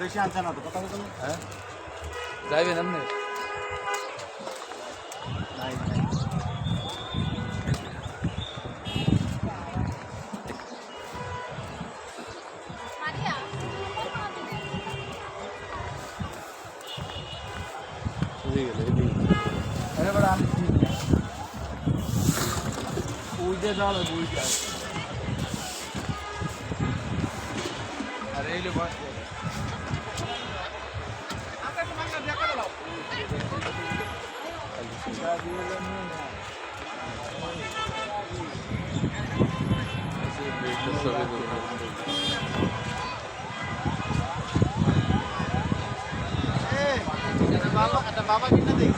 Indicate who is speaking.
Speaker 1: বেশি আনছে না তো? কথা বলুন।
Speaker 2: হ্যাঁ? যাইবেন আপনি?
Speaker 1: নাই
Speaker 3: Maria.
Speaker 2: বুঝে গেল এদিকে
Speaker 1: আরে বড় আমি ঠিক না।
Speaker 2: ওই যে যাওয়া লাগবে ওই যে আর এই লো বাস
Speaker 1: ada bapak di nanti.